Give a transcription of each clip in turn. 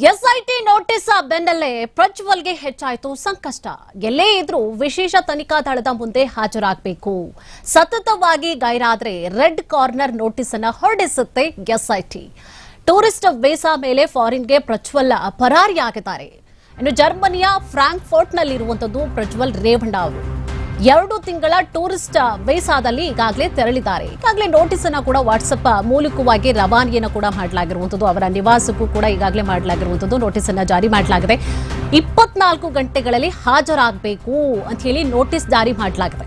SIT notice ಬೆನ್ನಲ್ಲೇ ಪ್ರಜ್ವಲ್ಗೆ ಹೆಚ್ಚಾಯಿತು ಸಂಕಷ್ಟ. ಎಲ್ಲೇ ಇದ್ರೂ ವಿಶೇಷ ತನಿಖಾ ದಳದ ಮುಂದೆ ಹಾಜರಾಗಬೇಕು. ಸತತವಾಗಿ ಗೈರಾದ್ರೆ ರೆಡ್ ಕಾರ್ನರ್ ನೋಟಿಸ್ ಅನ್ನ ಹೊರಡಿಸುತ್ತೆ ಎಸ್ಐಟಿ. ಟೂರಿಸ್ಟ್ ವೀಸಾ ಮೇಲೆ ಫಾರಿನ್ಗೆ ಪ್ರಜ್ವಲ್ ಪರಾರಿಯಾಗಿದ್ದಾರೆ. ಇನ್ನು ಜರ್ಮನಿಯ ಫ್ರಾಂಕ್ಫೋರ್ಟ್ನಲ್ಲಿರುವಂತದ್ದು ಪ್ರಜ್ವಲ್ ರೇವಣ್ಣ ಅವರು ಎರಡು ತಿಂಗಳ ಟೂರಿಸ್ಟ್ ವೀಸಾದಲ್ಲಿ ಈಗಾಗಲೇ ತೆರಳಿದ್ದಾರೆ. ಈಗಾಗಲೇ ನೋಟಿಸ್ ಅನ್ನ ಕೂಡ ವಾಟ್ಸಪ್ ಮೂಲಕವಾಗಿ ರವಾನೆಯನ್ನು ಕೂಡ ಮಾಡಲಾಗಿರುವಂತದ್ದು ಅವರ ನಿವಾಸಕ್ಕೂ ಕೂಡ ಈಗಾಗಲೇ ಮಾಡಲಾಗಿರುವಂತದ್ದು ನೋಟಿಸ್ ಅನ್ನ ಜಾರಿ ಮಾಡಲಾಗಿದೆ. ಇಪ್ಪತ್ನಾಲ್ಕು ಗಂಟೆಗಳಲ್ಲಿ ಹಾಜರಾಗಬೇಕು ಅಂತ ಹೇಳಿ ನೋಟಿಸ್ ಜಾರಿ ಮಾಡಲಾಗಿದೆ.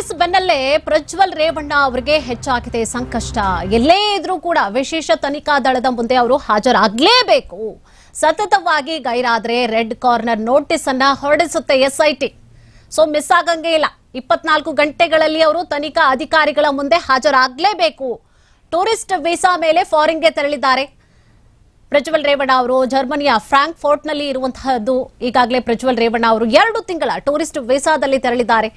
ನೋಟಿಸ್ ಬೆನ್ನಲ್ಲೇ ಪ್ರಜ್ವಲ್ ರೇವಣ್ಣ ಅವರಿಗೆ ಹೆಚ್ಚಾಗಿದೆ ಸಂಕಷ್ಟ. ಎಲ್ಲೇ ಇದ್ರೂ ಕೂಡ ವಿಶೇಷ ತನಿಖಾ ದಳದ ಮುಂದೆ ಅವರು ಹಾಜರಾಗಲೇಬೇಕು. ಸತತವಾಗಿ ಗೈರಾದ್ರೆ ರೆಡ್ ಕಾರ್ನರ್ ನೋಟಿಸ್ ಅನ್ನ ಹೊರಡಿಸುತ್ತೆ ಎಸ್ಐಟಿ ಸೊ ಮಿಸ್ ಆಗಂಗೇ ಇಲ್ಲ. ಇಪ್ಪತ್ನಾಲ್ಕು ಗಂಟೆಗಳಲ್ಲಿ ಅವರು ತನಿಖಾ ಅಧಿಕಾರಿಗಳ ಮುಂದೆ ಹಾಜರಾಗಲೇಬೇಕು. ಟೂರಿಸ್ಟ್ ವೀಸಾ ಮೇಲೆ ಫಾರಿನ್ಗೆ ತೆರಳಿದ್ದಾರೆ. ಪ್ರಜ್ವಲ್ ರೇವಣ್ಣ ಅವರು ಜರ್ಮನಿಯ ಫ್ರಾಂಕ್ಫೋರ್ಟ್ನಲ್ಲಿ ಇರುವಂತಹದ್ದು. ಈಗಾಗಲೇ ಪ್ರಜ್ವಲ್ ರೇವಣ್ಣ ಅವರು ಎರಡು ತಿಂಗಳ ಟೂರಿಸ್ಟ್ ವೀಸಾದಲ್ಲಿ ತೆರಳಿದ್ದಾರೆ.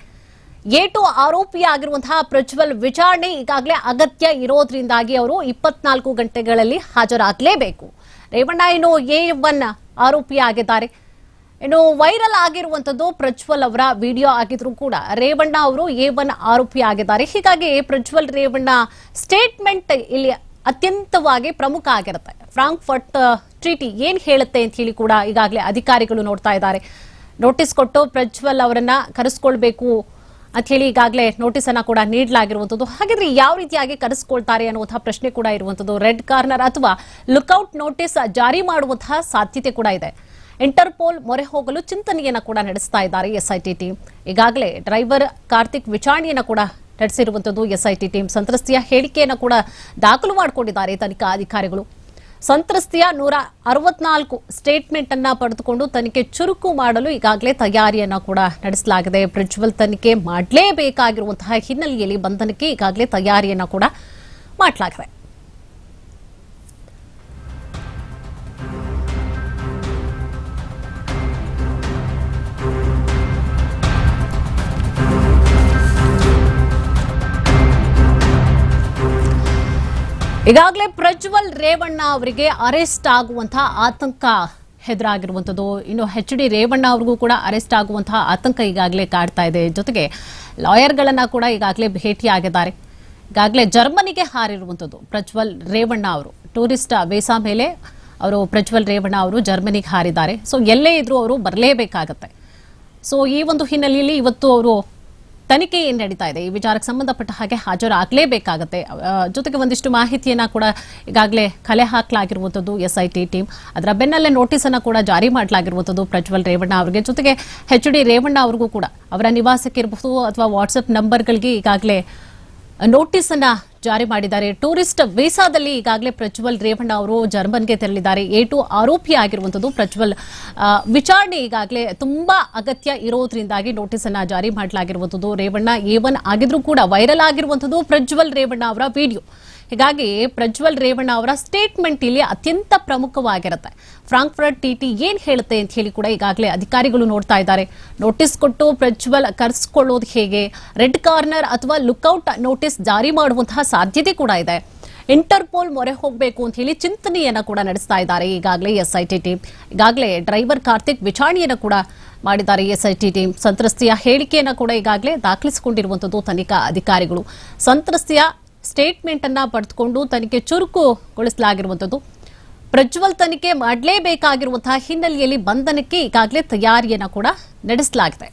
ಏಟು ಆರೋಪಿಯಾಗಿರುವಂತಹ ಪ್ರಜ್ವಲ್ ವಿಚಾರಣೆ ಈಗಾಗಲೇ ಅಗತ್ಯ ಇರೋದ್ರಿಂದಾಗಿ ಅವರು ಇಪ್ಪತ್ನಾಲ್ಕು ಗಂಟೆಗಳಲ್ಲಿ ಹಾಜರಾಗಲೇಬೇಕು. ರೇವಣ್ಣ ಏನು ಎ ಒನ್ ಆರೋಪಿಯಾಗಿದ್ದಾರೆ ಇನ್ನು ವೈರಲ್ ಆಗಿರುವಂತದ್ದು ಪ್ರಜ್ವಲ್ ಅವರ ವಿಡಿಯೋ ಆಗಿದ್ರು ಕೂಡ ರೇವಣ್ಣ ಅವರು ಎ ಒನ್ ಆರೋಪಿ ಆಗಿದ್ದಾರೆ. ಹೀಗಾಗಿ ಪ್ರಜ್ವಲ್ ರೇವಣ್ಣ ಸ್ಟೇಟ್ಮೆಂಟ್ ಇಲ್ಲಿ ಅತ್ಯಂತವಾಗಿ ಪ್ರಮುಖ ಆಗಿರುತ್ತೆ. ಫ್ರಾಂಕ್ಫರ್ಟ್ ಟ್ರೀಟಿ ಏನ್ ಹೇಳುತ್ತೆ ಅಂತ ಹೇಳಿ ಕೂಡ ಈಗಾಗಲೇ ಅಧಿಕಾರಿಗಳು ನೋಡ್ತಾ ಇದ್ದಾರೆ. ನೋಟಿಸ್ ಕೊಟ್ಟು ಪ್ರಜ್ವಲ್ ಅವರನ್ನ ಕರೆಸ್ಕೊಳ್ಬೇಕು ಅಂತ ಹೇಳಿ ಈಗಾಗಲೇ ನೋಟಿಸ್ ಅನ್ನ ಕೂಡ ನೀಡಲಾಗಿರುವಂತದ್ದು. ಹಾಗಿದ್ರೆ ಯಾವ ರೀತಿಯಾಗಿ ಕರೆಸ್ಕೊಳ್ತಾರೆ ಅನ್ನುವಂತಹ ಪ್ರಶ್ನೆ ಕೂಡ ಇರುವಂತದ್ದು. ರೆಡ್ ಕಾರ್ನರ್ ಅಥವಾ ಲುಕ್ಔಟ್ ನೋಟಿಸ್ ಜಾರಿ ಮಾಡುವಂತಹ ಸಾಧ್ಯತೆ ಕೂಡ ಇದೆ. ಇಂಟರ್ಪೋಲ್ ಮೊರೆ ಹೋಗಲು ಚಿಂತನೆಯನ್ನ ಕೂಡ ನಡೆಸ್ತಾ ಇದ್ದಾರೆ ಎಸ್ಐಟಿ ಟೀಮ್ ಈಗಾಗಲೇ ಡ್ರೈವರ್ ಕಾರ್ತಿಕ್ ವಿಚಾರಣೆಯನ್ನ ಕೂಡ ನಡೆಸಿರುವಂತದ್ದು ಎಸ್ಐಟಿ ಟೀಮ್ ಸಂತ್ರಸ್ತೆಯ ಹೇಳಿಕೆಯನ್ನು ಕೂಡ ದಾಖಲು ಮಾಡಿಕೊಂಡಿದ್ದಾರೆ ತನಿಖಾ ಅಧಿಕಾರಿಗಳು. ಸಂತ್ರಸ್ತೆಯ ನೂರ ಅರವತ್ನಾಲ್ಕು ಸ್ಟೇಟ್ಮೆಂಟ್ ಅನ್ನ ಪಡೆದುಕೊಂಡು ತನಿಖೆ ಚುರುಕು ಮಾಡಲು ಈಗಾಗಲೇ ತಯಾರಿಯನ್ನ ಕೂಡ ನಡೆಸಲಾಗಿದೆ. ಪ್ರಜ್ವಲ್ ತನಿಖೆ ಮಾಡಲೇಬೇಕಾಗಿರುವಂತಹ ಹಿನ್ನೆಲೆಯಲ್ಲಿ ಬಂಧನಕ್ಕೆ ಈಗಾಗಲೇ ತಯಾರಿಯನ್ನ ಕೂಡ ಮಾಡಲಾಗಿದೆ. ಈಗಾಗಲೇ ಪ್ರಜ್ವಲ್ ರೇವಣ್ಣ ಅವರಿಗೆ ಅರೆಸ್ಟ್ ಆಗುವಂತಹ ಆತಂಕ ಹೆದರಾಗಿರುವಂಥದ್ದು ಇನ್ನು ಹೆಚ್ ಡಿ ರೇವಣ್ಣ ಅವ್ರಿಗೂ ಕೂಡ ಅರೆಸ್ಟ್ ಆಗುವಂತಹ ಆತಂಕ ಈಗಾಗಲೇ ಕಾಡ್ತಾ ಇದೆ. ಜೊತೆಗೆ ಲಾಯರ್ಗಳನ್ನು ಕೂಡ ಈಗಾಗಲೇ ಭೇಟಿಯಾಗಿದ್ದಾರೆ. ಈಗಾಗಲೇ ಜರ್ಮನಿಗೆ ಹಾರಿರುವಂಥದ್ದು ಪ್ರಜ್ವಲ್ ರೇವಣ್ಣ ಅವರು. ಟೂರಿಸ್ಟ್ ವೇಸಾ ಮೇಲೆ ಅವರು ಪ್ರಜ್ವಲ್ ರೇವಣ್ಣ ಅವರು ಜರ್ಮನಿಗೆ ಹಾರಿದ್ದಾರೆ. ಸೊ, ಎಲ್ಲೇ ಇದ್ರೂ ಅವರು ಬರಲೇಬೇಕಾಗತ್ತೆ. ಸೊ, ಈ ಒಂದು ಹಿನ್ನೆಲೆಯಲ್ಲಿ ಇವತ್ತು ಅವರು ತನಿಖೆ ಏನ್ ನಡೀತಾ ಇದೆ. ಈ ವಿಚಾರಕ್ಕೆ ಸಂಬಂಧಪಟ್ಟ ಹಾಗೆ ಹಾಜರಾಗಲೇಬೇಕಾಗತ್ತೆ. ಜೊತೆಗೆ ಒಂದಿಷ್ಟು ಮಾಹಿತಿಯನ್ನ ಕೂಡ ಈಗಾಗಲೇ ಕಲೆ ಹಾಕಲಾಗಿರುವಂಥದ್ದು ಎಸ್ ಐ ಟೀಮ್. ಅದರ ಬೆನ್ನಲ್ಲೇ ನೋಟಿಸ್ ಅನ್ನ ಕೂಡ ಜಾರಿ ಮಾಡಲಾಗಿರುವಂಥದ್ದು ಪ್ರಜ್ವಲ್ ರೇವಣ್ಣ ಅವರಿಗೆ. ಜೊತೆಗೆ ಹೆಚ್ ಡಿ ರೇವಣ್ಣ ಅವ್ರಿಗೂ ಕೂಡ ಅವರ ನಿವಾಸಕ್ಕೆ ಇರಬಹುದು ಅಥವಾ ವಾಟ್ಸಪ್ ನಂಬರ್ಗಳಿಗೆ ಈಗಾಗಲೇ ನೋಟಿಸ್ ಅನ್ನ ಜಾರಿ ಮಾಡಿದ್ದಾರೆ. ಟೂರಿಸ್ಟ್ ವೀಸಾದಲ್ಲಿ ಈಗಾಗಲೇ ಪ್ರಜ್ವಲ್ ರೇವಣ್ಣ ಅವರು ಜರ್ಮನ್ಗೆ ತೆರಳಿದ್ದಾರೆ. ಎ ಟು ಆರೋಪಿ ಆಗಿರುವಂತದ್ದು ಪ್ರಜ್ವಲ್. ವಿಚಾರಣೆ ಈಗಾಗಲೇ ತುಂಬಾ ಅಗತ್ಯ ಇರೋದ್ರಿಂದಾಗಿ ನೋಟಿಸ್ ಅನ್ನ ಜಾರಿ ಮಾಡಲಾಗಿರುವಂತದ್ದು ರೇವಣ್ಣ ಎ ಒನ್ ಆಗಿದ್ರೂ ಕೂಡ ವೈರಲ್ ಆಗಿರುವಂತದ್ದು ಪ್ರಜ್ವಲ್ ರೇವಣ್ಣ ಅವರ ವಿಡಿಯೋ ಹೀಗಾಗಿ ಪ್ರಜ್ವಲ್ ರೇವಣ್ಣ ಅವರ ಸ್ಟೇಟ್ಮೆಂಟ್ ಇಲ್ಲಿ ಅತ್ಯಂತ ಪ್ರಮುಖವಾಗಿರುತ್ತೆ. ಫ್ರಾಂಕ್ಫರ್ಟ್ ಟಿಟಿ ಏನ್ ಹೇಳುತ್ತೆ ಅಂತ ಹೇಳಿ ಕೂಡ ಈಗಾಗಲೇ ಅಧಿಕಾರಿಗಳು ನೋಡ್ತಾ ಇದ್ದಾರೆ. ನೋಟಿಸ್ ಕೊಟ್ಟು ಪ್ರಜ್ವಲ್ ಕರೆಸ್ಕೊಳ್ಳೋದು ಹೇಗೆ? ರೆಡ್ ಕಾರ್ನರ್ ಅಥವಾ ಲುಕ್ಔಟ್ ನೋಟಿಸ್ ಜಾರಿ ಮಾಡುವಂತಹ ಸಾಧ್ಯತೆ ಕೂಡ ಇದೆ. ಇಂಟರ್ಪೋಲ್ ಮೊರೆ ಹೋಗಬೇಕು ಅಂತ ಹೇಳಿ ಚಿಂತನೆಯನ್ನ ಕೂಡ ನಡೆಸ್ತಾ ಇದ್ದಾರೆ ಈಗಾಗಲೇ ಎಸ್ಐಟಿ ಟೀಮ್. ಈಗಾಗಲೇ ಡ್ರೈವರ್ ಕಾರ್ತಿಕ್ ವಿಚಾರಣೆಯನ್ನು ಕೂಡ ಮಾಡಿದ್ದಾರೆ ಎಸ್ಐಟಿ ಟೀಮ್. ಸಂತ್ರಸ್ತೆಯ ಹೇಳಿಕೆಯನ್ನು ಕೂಡ ಈಗಾಗಲೇ ದಾಖಲಿಸಿಕೊಂಡಿರುವಂತದ್ದು ತನಿಖಾ ಅಧಿಕಾರಿಗಳು. ಸಂತ್ರಸ್ತೆಯ ಸ್ಟೇಟ್ಮೆಂಟ್ ಅನ್ನ ಪಡೆದುಕೊಂಡು ತನಿಖೆ ಚುರುಕುಗೊಳಿಸಲಾಗಿರುವಂತದ್ದು ಪ್ರಜ್ವಲ್ ತನಿಖೆ ಮಾಡಲೇಬೇಕಾಗಿರುವಂತಹ ಹಿನ್ನೆಲೆಯಲ್ಲಿ ಬಂಧನಕ್ಕೆ ಈಗಾಗಲೇ ತಯಾರಿಯನ್ನ ಕೂಡ ನಡೆಸಲಾಗಿದೆ.